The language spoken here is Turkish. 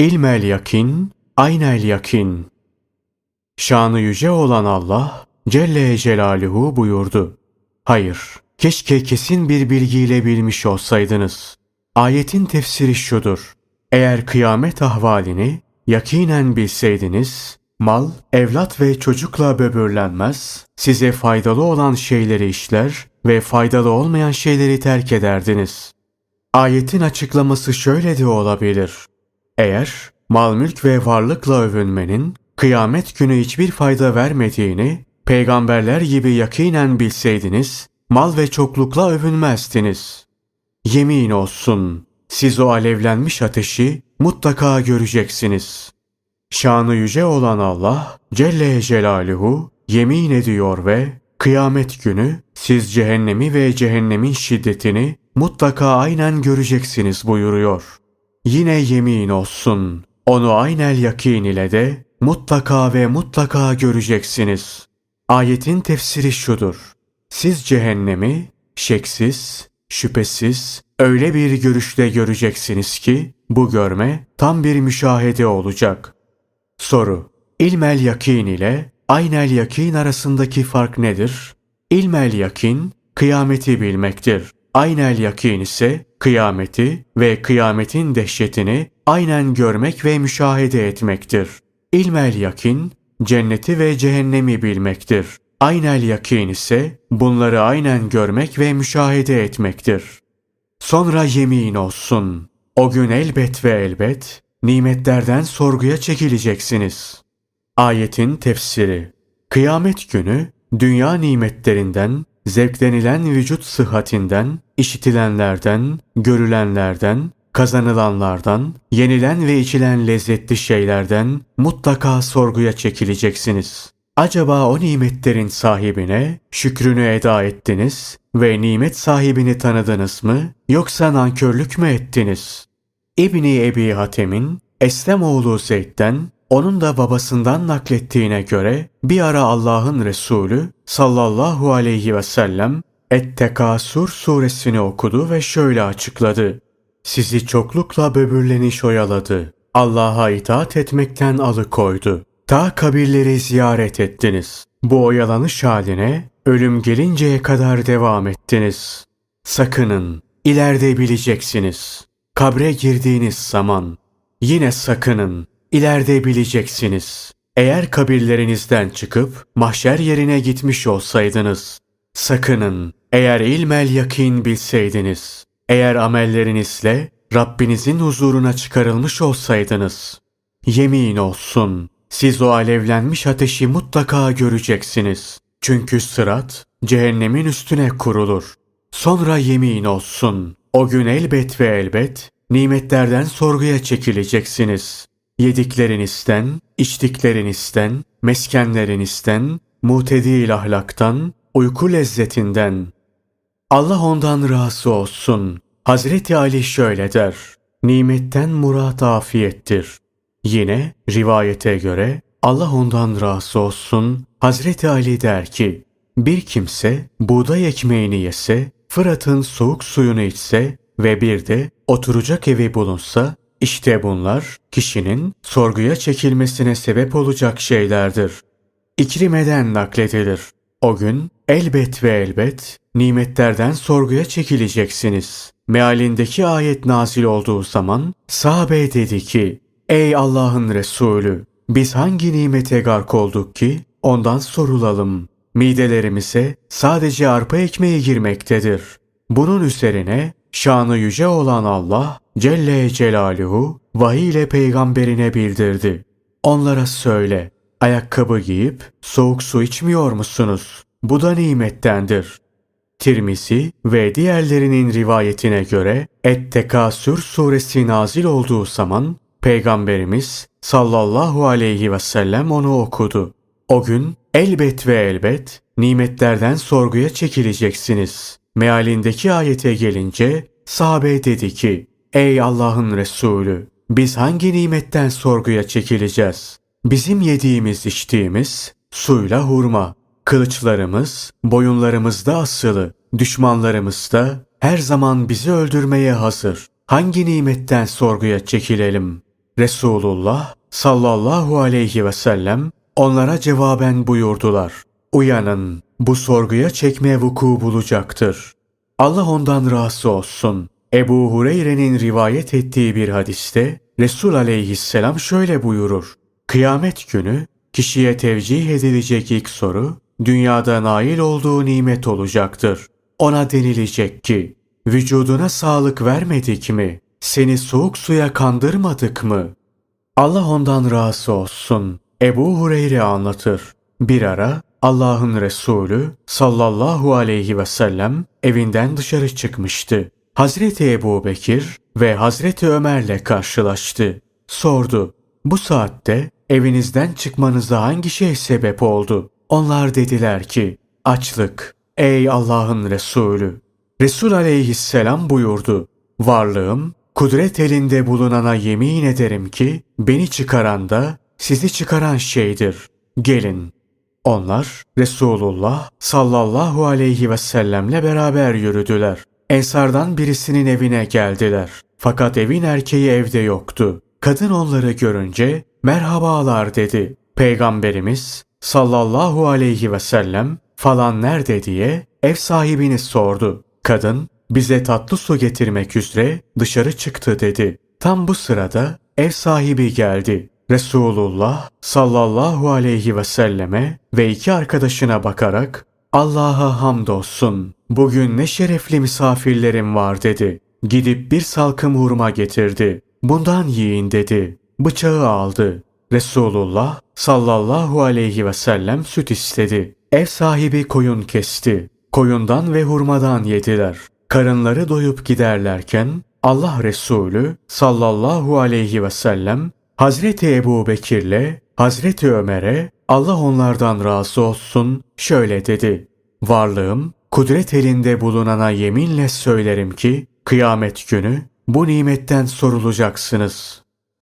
İlmel yakin, aynel yakin. Şanı yüce olan Allah Celle Celaluhu buyurdu. Hayır, keşke kesin bir bilgiyle bilmiş olsaydınız. Ayetin tefsiri şudur. Eğer kıyamet ahvalini yakinen bilseydiniz, mal, evlat ve çocukla böbürlenmez, size faydalı olan şeyleri işler ve faydalı olmayan şeyleri terk ederdiniz. Ayetin açıklaması şöyle de olabilir. Eğer mal mülk ve varlıkla övünmenin kıyamet günü hiçbir fayda vermediğini peygamberler gibi yakinen bilseydiniz, mal ve çoklukla övünmezdiniz. Yemin olsun, siz o alevlenmiş ateşi mutlaka göreceksiniz. Şanı yüce olan Allah Celle Celaluhu yemin ediyor ve kıyamet günü siz cehennemi ve cehennemin şiddetini mutlaka aynen göreceksiniz buyuruyor. Yine yemin olsun, onu aynel yakin ile de mutlaka ve mutlaka göreceksiniz. Ayetin tefsiri şudur. Siz cehennemi şeksiz, şüphesiz öyle bir görüşle göreceksiniz ki bu görme tam bir müşahede olacak. Soru. İlmel yakin ile aynel yakin arasındaki fark nedir? İlmel yakin kıyameti bilmektir. Aynel yakin ise kıyameti ve kıyametin dehşetini aynen görmek ve müşahede etmektir. İlmel yakin cenneti ve cehennemi bilmektir. Aynel yakin ise bunları aynen görmek ve müşahede etmektir. Sonra yemin olsun. O gün elbet ve elbet nimetlerden sorguya çekileceksiniz. Ayetin tefsiri Kıyamet günü dünya nimetlerinden, zevklenilen vücut sıhhatinden, işitilenlerden, görülenlerden, kazanılanlardan, yenilen ve içilen lezzetli şeylerden mutlaka sorguya çekileceksiniz. Acaba o nimetlerin sahibine şükrünü eda ettiniz ve nimet sahibini tanıdınız mı yoksa nankörlük mü ettiniz? İbni Ebi Hatem'in Eslem oğlu Zeyd'den onun da babasından naklettiğine göre bir ara Allah'ın Resulü sallallahu aleyhi ve sellem Et-Tekasur suresini okudu ve şöyle açıkladı. Sizi çoklukla böbürleniş oyaladı. Allah'a itaat etmekten alıkoydu. Ta kabirleri ziyaret ettiniz. Bu oyalanış haline ölüm gelinceye kadar devam ettiniz. Sakının, ileride bileceksiniz. Kabre girdiğiniz zaman yine sakının, ileride bileceksiniz. Eğer kabirlerinizden çıkıp mahşer yerine gitmiş olsaydınız, sakının, eğer ilmel yakin bilseydiniz, eğer amellerinizle Rabbinizin huzuruna çıkarılmış olsaydınız, yemin olsun, siz o alevlenmiş ateşi mutlaka göreceksiniz. Çünkü sırat cehennemin üstüne kurulur. Sonra yemin olsun, o gün elbet ve elbet nimetlerden sorguya çekileceksiniz. Yediklerinizden, içtiklerinizden, meskenlerinizden, mutedil ahlaktan, uyku lezzetinden. Allah ondan razı olsun. Hazreti Ali şöyle der. Nimetten murat afiyettir. Yine rivayete göre Allah ondan razı olsun. Hazreti Ali der ki, bir kimse buğday ekmeğini yese, Fırat'ın soğuk suyunu içse ve bir de oturacak evi bulunsa, işte bunlar kişinin sorguya çekilmesine sebep olacak şeylerdir. İkrimeden nakledilir. O gün elbet ve elbet nimetlerden sorguya çekileceksiniz. Mealindeki ayet nazil olduğu zaman sahabe dedi ki, Ey Allah'ın Resulü! Biz hangi nimete gark olduk ki ondan sorulalım. Midelerimize sadece arpa ekmeği girmektedir. Bunun üzerine şanı yüce olan Allah Celle Celaluhu vahiy ile peygamberine bildirdi. Onlara söyle, ayakkabı giyip soğuk su içmiyor musunuz? Bu da nimettendir. Tirmizi ve diğerlerinin rivayetine göre Et-Tekasür suresi nazil olduğu zaman Peygamberimiz sallallahu aleyhi ve sellem onu okudu. O gün elbet ve elbet nimetlerden sorguya çekileceksiniz. Mealindeki ayete gelince sahabe dedi ki Ey Allah'ın Resulü biz hangi nimetten sorguya çekileceğiz? Bizim yediğimiz içtiğimiz suyla hurma, kılıçlarımız boyunlarımızda asılı, düşmanlarımız da her zaman bizi öldürmeye hazır. Hangi nimetten sorguya çekilelim? Resulullah sallallahu aleyhi ve sellem onlara cevaben buyurdular. Uyanın, bu sorguya çekme vuku bulacaktır. Allah ondan razı olsun. Ebu Hureyre'nin rivayet ettiği bir hadiste Resul aleyhisselam şöyle buyurur. Kıyamet günü kişiye tevcih edilecek ilk soru dünyada nail olduğu nimet olacaktır. Ona denilecek ki vücuduna sağlık vermedik mi? Seni soğuk suya kandırmadık mı? Allah ondan razı olsun. Ebu Hureyre anlatır. Bir ara Allah'ın Resulü sallallahu aleyhi ve sellem evinden dışarı çıkmıştı. Hazreti Ebu Bekir ve Hazreti Ömer'le karşılaştı. Sordu. Bu saatte evinizden çıkmanıza hangi şey sebep oldu? Onlar dediler ki, açlık. Ey Allah'ın Resulü! Resul aleyhisselam buyurdu. Varlığım, kudret elinde bulunana yemin ederim ki, beni çıkaran da sizi çıkaran şeydir. Gelin. Onlar Resulullah sallallahu aleyhi ve sellemle beraber yürüdüler. Ensardan birisinin evine geldiler. Fakat evin erkeği evde yoktu. Kadın onları görünce merhabalar dedi. Peygamberimiz sallallahu aleyhi ve sellem falan nerede diye ev sahibini sordu. Kadın bize tatlı su getirmek üzere dışarı çıktı dedi. Tam bu sırada ev sahibi geldi. Resulullah sallallahu aleyhi ve selleme ve iki arkadaşına bakarak Allah'a hamdolsun. Bugün ne şerefli misafirlerim var dedi. Gidip bir salkım hurma getirdi. Bundan yiyin dedi. Bıçağı aldı. Resulullah sallallahu aleyhi ve sellem süt istedi. Ev sahibi koyun kesti. Koyundan ve hurmadan yediler. Karınları doyup giderlerken Allah Resulü sallallahu aleyhi ve sellem Hazreti Ebu Bekir'le Hazreti Ömer'e Allah onlardan razı olsun şöyle dedi. Varlığım kudret elinde bulunana yeminle söylerim ki kıyamet günü bu nimetten sorulacaksınız.